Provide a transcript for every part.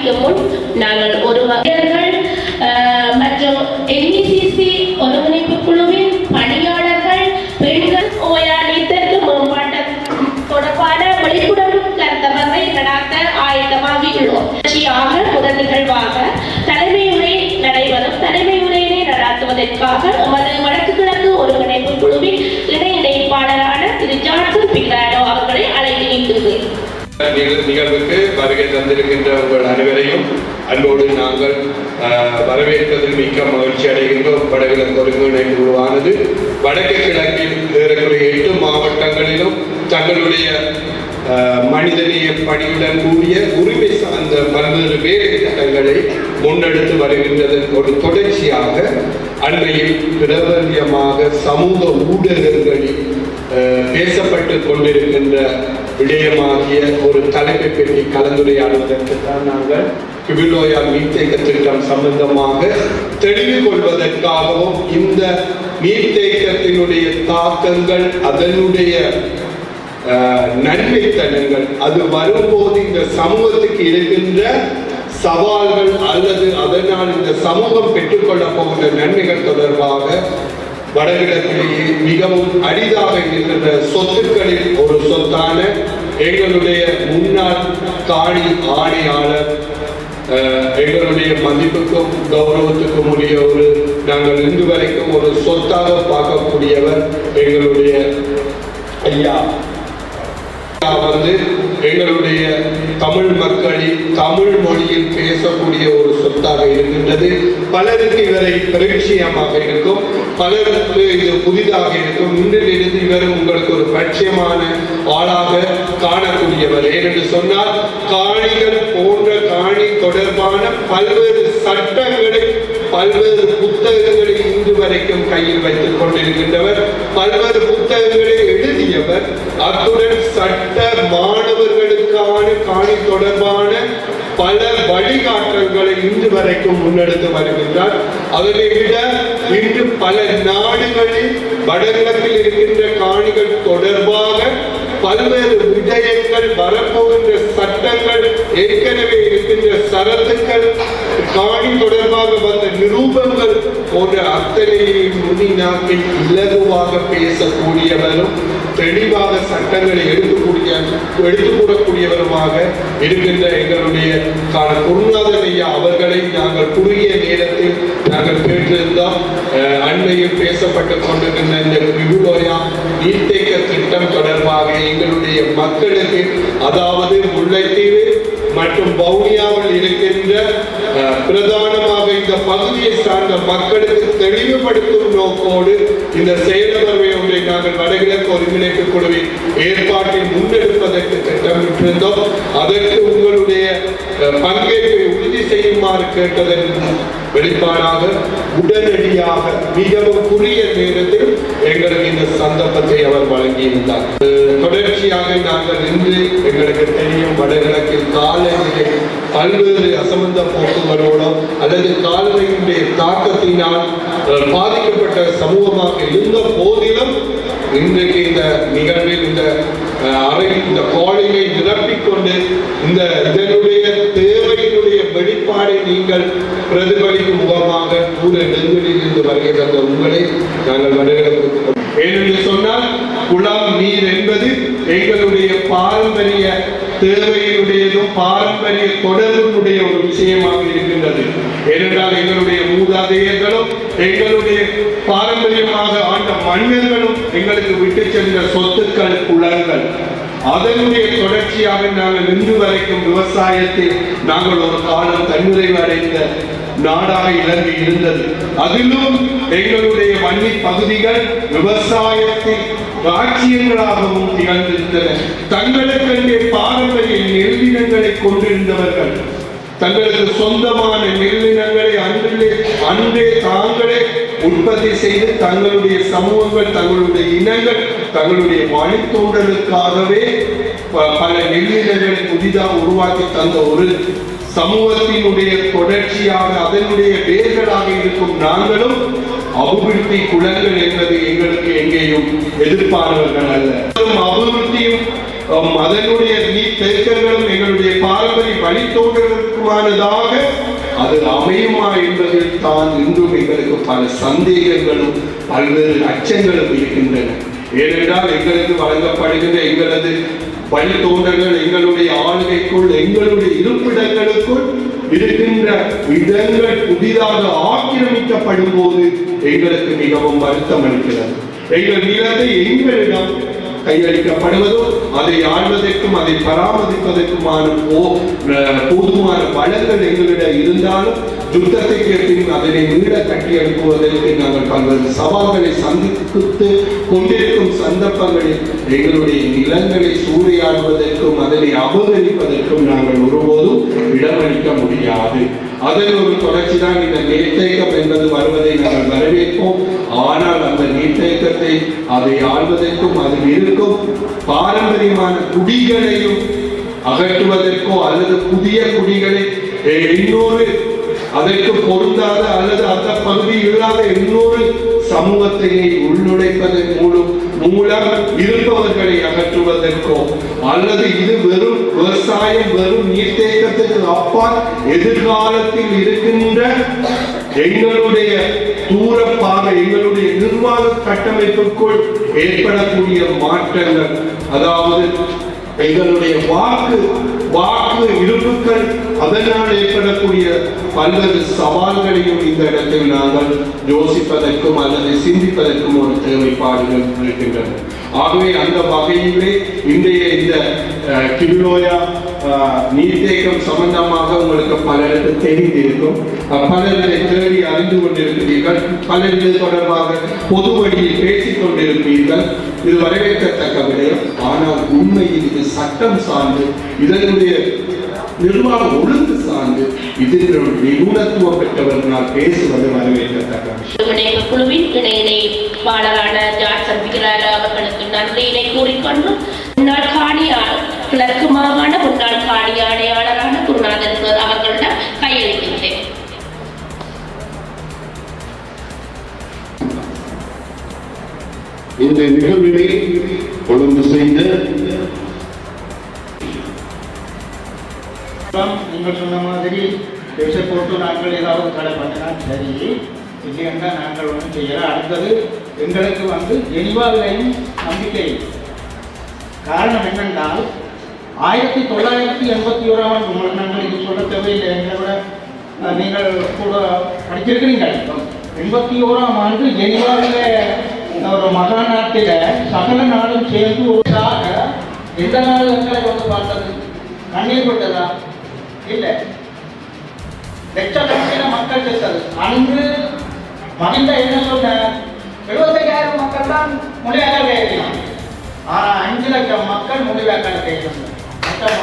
ஆரம்பிக்கும் முன் நாங்கள் ஒரு வரவேற்பதில் மிக்க மகிழ்ச்சி அடைகின்றோம். வடகிழக்கு ஒருங்கிணைப்பு குழுவானது வடக்கு கிழக்கில் ஏறக்குறைய எட்டு மாவட்டங்களிலும் தங்களுடைய ஆஹ், மனிதநேய பணியுடன் கூடிய உரிமை சார்ந்த பல்வேறு வேலை திட்டங்களை முன்னெடுத்து வருகின்றதன் ஒரு தொடர்ச்சியாக அண்மையில் பிரபல்யமாக சமூக ஊடகங்களில் அஹ், பேசப்பட்டு கொண்டிருக்கின்ற விடயமாகிய ஒரு தலைப்பை பற்றி கலந்துரையாடுவதற்கு தான் நாங்கள் கிபிலோயா நீர்த்தேக்க திட்டம் சம்பந்தமாக தெளிவு கொள்வதற்காகவும் இந்த நீர்த்தேக்கத்தினுடைய தாக்கங்கள் அதனுடைய நன்மைத்தனங்கள் அது வரும்போது இந்த சமூகத்துக்கு இருக்கின்ற சவால்கள் அல்லது அதனால் இந்த சமூகம் பெற்றுக்கொள்ளப் போகின்ற நன்மைகள் தொடர்பாக வடகிழக்கிலேயே மிகவும் அரிதாக இருக்கின்ற சொத்துக்களில் ஒரு சொத்தான எங்களுடைய முன்னாள் காணி ஆணையாளர் எங்களுடைய மதிப்புக்கும் கௌரவத்துக்கும் உரிய ஒரு நாங்கள் இன்று வரைக்கும் ஒரு சொத்தாக பார்க்கக்கூடியவர் எங்களுடைய ஐயா. வந்து எங்களுடைய தமிழ் மக்களின் தமிழ் மொழியில் பேசக்கூடிய ஒரு சொத்தாக இருக்கின்றது. பலருக்கு இவரை பரிச்சயமாக இருக்கும். பலருக்கு இது புதிதாக இருக்கும். இன்றிலிருந்து இவர் உங்களுக்கு ஒரு பட்சியமான ஆளாக காணக்கூடியவர். ஏனென்று சொன்னால் காணிகள் போன்ற காணி தொடர்பான பல்வேறு சட்டங்களை பல்வேறு புத்தகங்களை இன்று வரைக்கும் கையில் வைத்துக் கொண்டிருக்கின்றவர். பல்வேறு புத்தகங்களை எழுதியவர். அத்துடன் சட்ட மாணவர்களுக்கான காணி தொடர்பான பல வழிகாட்டல்களை இன்று வரைக்கும் முன்னெடுத்து வருகின்றார். அதனை விட இன்று பல நாடுகளில் வடகிழக்கில் இருக்கின்ற காணிகள் தொடர்பாக பல்வேறு விடயங்கள் வரப்போகின்ற சட்டங்கள் ஏற்கனவே இருக்கின்ற சரத்துக்கள் காணி தொடர்பாக வந்த நிரூபங்கள் போன்ற அத்தனையையும் நுனி நாட்டில் இலகுவாக பேசக்கூடியவரும் தெளிவாக சட்டங்களை எடுக்கக்கூடிய எடுத்துக்கூடக்கூடியவருமாக இருக்கின்ற எங்களுடைய கால குருநாதன் ஐயா அவர்களை நாங்கள் குறுகிய நேரத்தில் நாங்கள் கேட்டிருந்தோம் அண்மையில் பேசப்பட்டு கொண்டிருக்கின்ற இந்த விபுலோயா நீர்த்தேக்க திட்டம் தொடர்பாக எங்களுடைய மக்களுக்கு அதாவது முல்லைத்தீவு மற்றும் வவுனியாவில் இருக்கின்ற பிரதானமாக இந்த பகுதியை சார்ந்த மக்களுக்கு தெளிவுபடுத்தும் நோக்கோடு இந்த செயலமர்வை ஒன்றை நாங்கள் வடகிழக்கு ஒருங்கிணைப்பு குழுவின் ஏற்பாட்டை முன்னெடுப்பதற்கு திட்டமிட்டிருந்தோம். அதற்கு உங்களுடைய பங்கேற்பை உறுதி செய்யுமாறு கேட்டதன் வெளிப்பாடாக உடனடியாக மிகவும் குறுகிய நேரத்தில் எங்களுக்கு இந்த சந்தர்ப்பத்தை அவர் வழங்கியிருந்தார். தொடர்ச்சியாக நாங்கள் இன்று எங்களுக்கு தெரியும் வடகிழக்கில் காலநிலை பல்வேறு அசமந்த போக்குகளோடும் அல்லது காலநிலையினுடைய தாக்கத்தினால் பாதிக்கப்பட்ட சமூகமாக இருந்த போதிலும் இன்றைக்கு இந்த நிகழ்வில் இந்த அஹ், அறை இந்த காலினை நிரப்பிக்கொண்டு இந்த இதனுடைய நீங்கள் பிரதிபலிக்கும் முகமாக கூற நெருங்கலில் இருந்து வருகை தந்த உங்களை நாங்கள் வருகிறோம் ஏனென்று சொன்னால் குளம் நீர் என்பது எங்களுடைய பாரம்பரிய தேவையினுடையதும் பாரம்பரிய தொடர்புடைய ஒரு விஷயமாக இருக்கின்றது. ஏனென்றால் எங்களுடைய மூதாதையர்களும் எங்களுடைய பாரம்பரியமாக ஆண்ட மன்னர்களும் எங்களுக்கு விட்டு சென்ற சொத்துக்கள் குளங்கள் அதனுடைய தொடர்ச்சியாக நாங்கள் இன்று வரைக்கும் விவசாயத்தில் நாங்கள் ஒரு காலம் தன்னிறைவு அடைந்த நாடாக இலங்கை இருந்தது. அதிலும் எங்களுடைய வன்னி பகுதிகள் விவசாயத்தில் ராஜ்யங்களாகவும் திகழ்ந்திருந்தன. தங்களுக்கென்றே பாரம்பரிய நெல்லினங்களை கொண்டிருந்தவர்கள் தங்களுக்கு சொந்தமான நெல்லினங்களை அன்றிலே அன்றே தான் உற்பத்தி செய்து தங்களுடைய சமூகங்கள் தங்களுடைய இனங்கள் தங்களுடைய வழித்தோன்றலுக்காகவே பல நெல்லினங்களை புதிதாக உருவாக்கி தந்த ஒரு சமூகத்தினுடைய தொடர்ச்சியாக அதனுடைய வேர்களாக இருக்கும் நாங்களும் அபிவிருத்தி குளங்கள் என்பது எங்களுக்கு எங்கேயும் எதிர்ப்பானவர்கள் அல்ல. அபிவிருத்தியும் அதனுடைய நீர் தேக்கங்களும் எங்களுடைய பாரம்பரிய வழித்தோன்றலுக்குமானதாக அது அமையுமா என்பதில் தான் இன்றும் எங்களுக்கு பல சந்தேகங்களும் பல்வேறு அச்சங்களும் இருக்கின்றன. ஏனென்றால் எங்களுக்கு வழங்கப்படுகின்ற எங்களது வழித்தோன்றல்கள் எங்களுடைய ஆளுகைக்குள் எங்களுடைய இருப்பிடங்களுக்குள் இருக்கின்ற இடங்கள் புதிதாக ஆக்கிரமிக்கப்படும் போது எங்களுக்கு மிகவும் வருத்தம் அளிக்கிறது. எங்கள் நிலத்தை எங்களிடம் கையளிக்கப்படுவதோ அதை ஆழ்வதற்கும் அதை பராமரிப்பதற்குமான போதுமான வளங்கள் எங்களிடம் இருந்தாலும் யுத்தத்தைக்கு பின் அதனை மீள கட்டி எழுப்புவதற்கு நாங்கள் பல்வேறு சவால்களை சந்தித்து கொண்டிருக்கும் சந்தர்ப்பங்களில் எங்களுடைய நிலங்களை சூறையாடுவதற்கும் அதனை அபகரிப்பதற்கும் நாங்கள் ஒருபோதும் இடமளிக்க முடியாது. அதன் ஒரு தொடர்ச்சி தான் இந்த நீர்த்தேக்கம் என்பது வருவதை நாங்கள் வரவேற்போம். ஆனால் அந்த நீர்த்தேக்கத்தை அதை ஆள்வதற்கும் அதில் இருக்கும் பாரம்பரியமான குடிகளையும் அகற்றுவதற்கோ அல்லது புதிய குடிகளை இன்னொரு அதற்கு பொருந்தாத அல்லது அந்த பகுதி இல்லாத இன்னொரு சமூகத்தினை உள்நுழைப்பதன் மூலம் மூலம் இருப்பவர்களை அகற்றுவதற்கோ அல்லது இது வெறும் விவசாயம் வெறும் நீர்த்தேக்கத்திற்கு அப்பால் எதிர்காலத்தில் இருக்கின்ற எங்களுடைய நிர்வாக கட்டமைப்புக்குள் ஏற்படக்கூடிய மாற்றங்கள்? அதாவது எங்களுடைய வாக்கு வாக்கு இருப்புகள் அதனால் ஏற்படக்கூடிய பல்வேறு சவால்களையும் இந்த இடத்தில் நாங்கள் யோசிப்பதற்கும் அல்லது சிந்திப்பதற்கும் ஒரு தேவைப்பாடுகள் இருக்கின்றன. ஆகவே அந்த வகையிலே இன்றைய இந்த அஹ், நீர்த்தேக்கம் சம்பந்தமாக உங்களுக்கு பல பலருக்கு தெரிந்திருக்கும் பலர்களை தேடி அறிந்து கொண்டிருக்கிறீர்கள். பலர் இது தொடர்பாக பொது வழியில் பேசிக் கொண்டிருப்பீர்கள். இது வரவேற்கத்தக்க விடயம். ஆனால் உண்மையில் இது சட்டம் சார்ந்து இதனுடைய நிர்வாக ஒழுங்கு சார்ந்து இதில் நிபுணத்துவம் பெற்றவர்களால் பேசுவது வரவேற்கத்தக்க விஷயம். குழுவின் இணை பாடலான ஜார்ஜ் விக்ரால அவர்களுக்கு நன்றியினை கூறிக்கொண்டும் முன்னாள் காணியா கிழக்கு மாகாண காணி ஆணையாளரான குருநாதன் சார் அவர்களிடம் கையளிக்கின்றேன் இந்த நிகழ்வினை ஒழுங்கு செய்த நீங்கள் சொன்ன மாதிரி பேச போட்டு நாங்கள் ஏதாவது கடை பண்ணினா சரி இல்லைன்னா நாங்கள் ஒன்றும் செய்யலாம் அடுத்தது எங்களுக்கு வந்து ஜெனிவாவிலையும் நம்பிக்கை. காரணம் என்னென்றால் ஆயிரத்தி தொள்ளாயிரத்தி எண்பத்தி ஓராம் நாங்கள் இது சொல்ல தேவையில்லை. எங்களை விட நீங்கள் கூட படிச்சிருக்கிறீங்க. எண்பத்தி ஓராம் ஆண்டு ஜெனிவாவில் ஒரு மகா நாட்டில் சகல நாடும் சேர்ந்து ஒன்றாக எந்த நாள் எங்களை வந்து பார்த்தது? கண்ணீர் கொண்டதா? இல்லை. லட்சக்கணக்கின மக்கள் செத்தது அன்று மகிந்த என்ன சொன்னார் எழுபத்தையாயிரம் மக்கள் தான் மொழியாக்கல் கையெழுத்தினாங்க ஆனா அஞ்சு லட்சம் மக்கள் மொழியாக்கல் கேட்கணும் மொத்த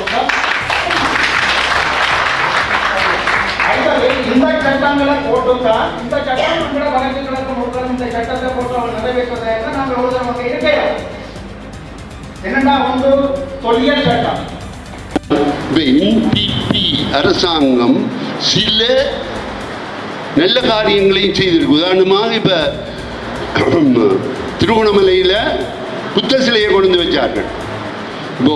சட்டம் அரசாங்கம் சில நல்ல காரியங்களையும் செய்திருக்கு. உதாரணமாக இப்ப திருவண்ணாமலையில புத்த சிலையை கொண்டு வந்து வச்சார்கள். இப்போ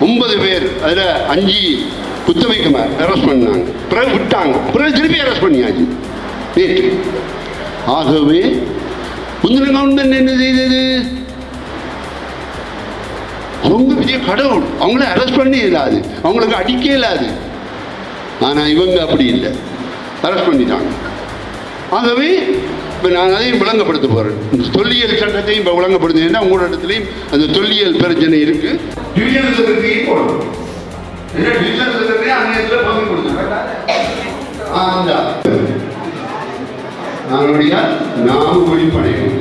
ஒன்பது பேர் அதில் அஞ்சு குத்தமைக்குமே அரெஸ்ட் பண்ணாங்க. பிறகு விட்டாங்க. பிறகு திருப்பி அரெஸ்ட் பண்ணியாச்சு. நேற்று. ஆகவே முந்தின கவர்மெண்ட் என்ன செய்தது? அவங்க பெரிய கடவுள். அவங்கள அரெஸ்ட் பண்ணி இல்லாது அவங்களுக்கு அடிக்க இல்லாது ஆனால் இவங்க அப்படி இல்லை. அரெஸ்ட் பண்ணிட்டாங்க. ஆகவே இப்போ நான் அதையும் விளங்கப்படுத்த போகிறேன் இந்த தொல்லியல் சட்டத்தையும் இப்போ விளங்கப்படுத்துகிறேன் உங்களோட இடத்துலையும் அந்த தொல்லியல் பிரச்சனை இருக்கு. நாம ஒழிப்படையும்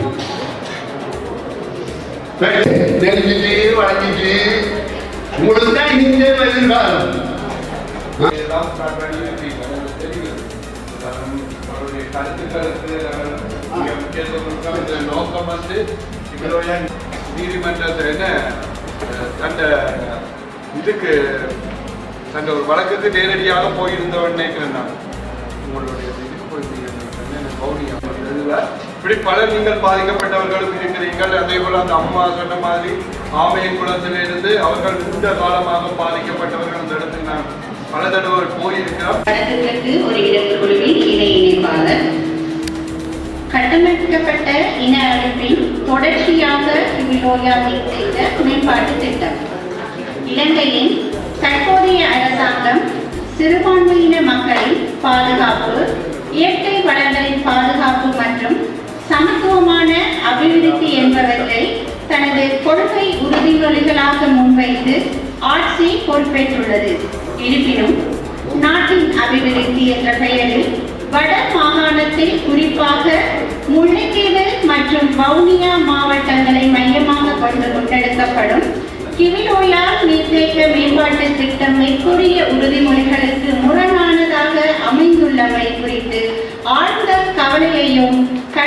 நெல்லிட்டு வளைஞ்சிட்டு உங்களுக்கு தான் இந்த எதிர்காலம் கருத்துக்களுக்கு கருத்து மிக முக்கியத்துவம் கொடுக்காம நோக்கம் வந்து இவருடைய நீதிமன்றத்தில் என்ன அந்த இதுக்கு அந்த ஒரு வழக்குக்கு நேரடியாக போயிருந்தவன் நினைக்கிறேன் நான் உங்களுடைய இதுக்கு போயிருந்தீங்க கௌரி இதுல இப்படி பல நீங்கள் பாதிக்கப்பட்டவர்களும் இருக்கிறீர்கள் அதே போல அந்த அம்மா சொன்ன மாதிரி ஆமையின் குளத்திலிருந்து அவர்கள் நீண்ட காலமாக பாதிக்கப்பட்டவர்கள் அந்த இடத்துக்கு நான் பல தடவை போயிருக்கிறார் ஒரு குழுவின் இணை இணைப்பாளர். கட்டமைக்கப்பட்ட இன அழிப்பின் தொடர்ச்சியாக விலோயா செய்த மேம்பாட்டு திட்டம். இலங்கையின் தற்போதைய அரசாங்கம் சிறுபான்மையின மக்களின் பாதுகாப்பு இயற்கை வளங்களின் பாதுகாப்பு மற்றும் சமத்துவமான அபிவிருத்தி என்பவற்றை தனது கொள்கை உறுதிமொழிகளாக முன்வைத்து ஆட்சி பொறுப்பேற்றுள்ளது. இருப்பினும் நாட்டின் அபிவிருத்தி என்ற பெயரில் வட மாகாணத்தில் குறிப்பாக முல்லைத்தீவு மற்றும் வவுனியா மாவட்டங்களை மையமாக கொண்டு முன்னெடுக்கப்படும் கிவிலோயா நீர்த்தேக்க மேம்பாட்டு திட்டம் மேற்கூறிய உறுதி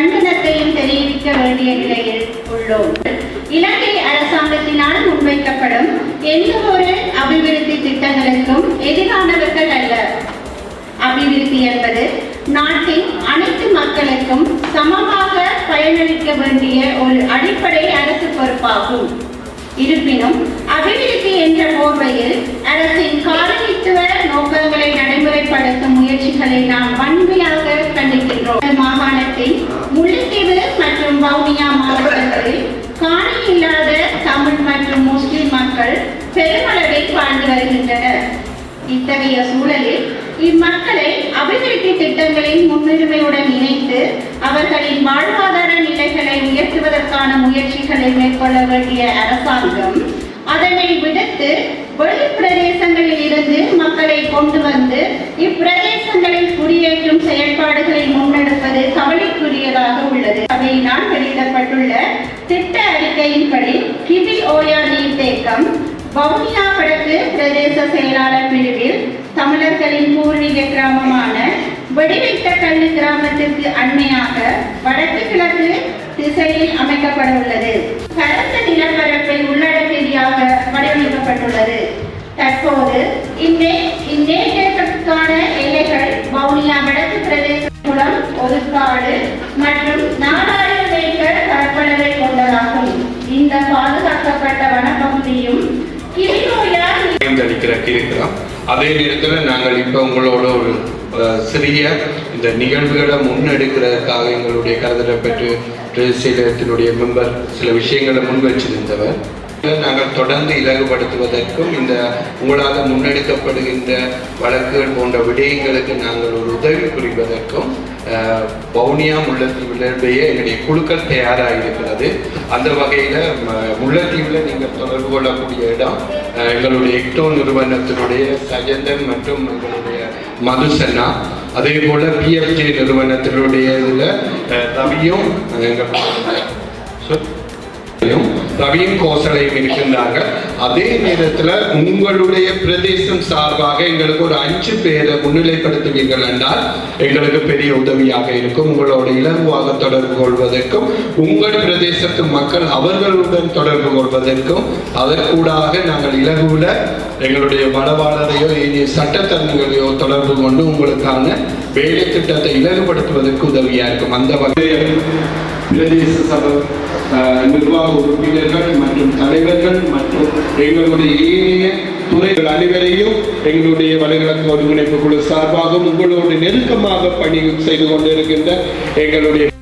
கண்டனத்தையும் தெரிவிக்க வேண்டிய நிலையில் உள்ளோம் இலங்கை அரசாங்கத்தினால் முன்வைக்கப்படும் எந்த ஒரு அபிவிருத்தி திட்டங்களுக்கும் எதிரானவர்கள் அல்ல. அபிவிருத்தி என்பது நாட்டின் அனைத்து மக்களுக்கும் சமமாக பயனளிக்க வேண்டிய ஒரு அடிப்படை அரசு பொறுப்பாகும். இருப்பினும் அபிவிருத்தி என்ற போர்வையில் அரசின் காலனித்துவ நோக்கங்களை நடைமுறைப்படுத்தும் முயற்சிகளை நாம் வன்மையாக சந்திக்கின்றோம் மாகாணத்தின் முல்லைத்தீவு மற்றும் வவுனியா மாவட்டங்களில் காணி இல்லாத தமிழ் மற்றும் முஸ்லிம் மக்கள் பெருமளவில் வாழ்ந்து வருகின்றனர். இத்தகைய சூழலில் இம்மக்களை அபிவிருத்தி திட்டங்களின் முன்னுரிமையுடன் இணைத்து அவர்களின் வாழ்வாதார நிலைகளை உயர்த்துவதற்கான முயற்சிகளை மேற்கொள்ள வேண்டிய அரசாங்கம் அதனை விடுத்து வெளி பிரதேசங்களில் இருந்து மக்களை கொண்டு வந்து இப்பிரதேசங்களில் குடியேற்றும் செயற்பாடுகளை முன்னெடுப்பது கவலைக்குரியதாக உள்ளது. அவையினால் வெளியிடப்பட்டுள்ள திட்ட அறிக்கையின்படி கிபி ஓயா நீர்த்தேக்கம் வவுனியா வடக்கு பிரதேச செயலாளர் பிரிவில் தமிழர்களின் பூர்வீக கிராமமான வெடிவைத்த கல்லு கிராமத்திற்கு அண்மையாக வடக்கு கிழக்கு திசையில் அமைக்கப்பட உள்ளது பரந்த நிலப்பரப்பை உள்ளடக்கியாக வடிவமைக்கப்பட்டுள்ளது. தற்போது இந்நே இந்நேற்றத்திற்கான எல்லைகள் வவுனியா வடக்கு பிரதேச குளம் ஒதுக்காடு மற்றும் நாலாயிரம் ஏக்கர் பரப்பளவை கொண்டதாகும். இந்த பாதுகாக்கப்பட்ட வனப்பகுதியும் கிளிநோயால் அதே நேரத்தில் நாங்கள் இப்போ உங்களோட ஒரு சிறிய இந்த நிகழ்வுகளை முன்னெடுக்கிறதுக்காக எங்களுடைய கருதலை பெற்று செயலகத்தினுடைய மெம்பர் சில விஷயங்களை முன் வச்சிருந்தவர். நாங்கள் தொடர்ந்து இலகுபடுத்துவதற்கும் இந்த உங்களால் முன்னெடுக்கப்படுகின்ற வழக்குகள் போன்ற விடயங்களுக்கு நாங்கள் ஒரு உதவி புரிவதற்கும் அஹ், வவுனியா முல்லைத்தீவிலுடைய எங்களுடைய குழுக்கள் தயாராக இருக்கிறது. அந்த வகையில் முள்ளத்தீவில் நீங்கள் தொடர்பு கொள்ளக்கூடிய இடம் எங்களுடைய எக்டோ நிறுவனத்தினுடைய சஜந்தன் மற்றும் எங்களுடைய மதுசன்னா அதே போல பிஎஃப்ஜே நிறுவனத்தினுடைய இதில் ரவியும் அஹ், எங்கள் சொல் ரவியும் கோசலையும் இருக்கின்றார்கள். அதே நேரத்தில் உங்களுடைய பிரதேசம் சார்பாக எங்களுக்கு ஒரு அஞ்சு பேரை முன்னிலைப்படுத்துவீர்கள் என்றால் எங்களுக்கு பெரிய உதவியாக இருக்கும். உங்களோட இலகுவாக தொடர்பு கொள்வதற்கும் உங்கள் பிரதேசத்து மக்கள் அவர்களுடன் தொடர்பு கொள்வதற்கும் அதற்கூடாக நாங்கள் இலகுவில் எங்களுடைய வளவாளரையோ இனி சட்டத்தரணிகளையோ தொடர்பு கொண்டு உங்களுக்கான வேலை திட்டத்தை இலகுபடுத்துவதற்கு உதவியாக இருக்கும். அந்த வகையில் பிரதேச சபை நிர்வாக உறுப்பினர்கள் மற்றும் தலைவர்கள் மற்றும் எங்களுடைய ஏனைய துறைகள் அனைவரையும் எங்களுடைய வலைகிழக்கு ஒருங்கிணைப்பு குழு சார்பாகவும் உங்களோடு நெருக்கமாக பணி செய்து கொண்டிருக்கின்ற எங்களுடைய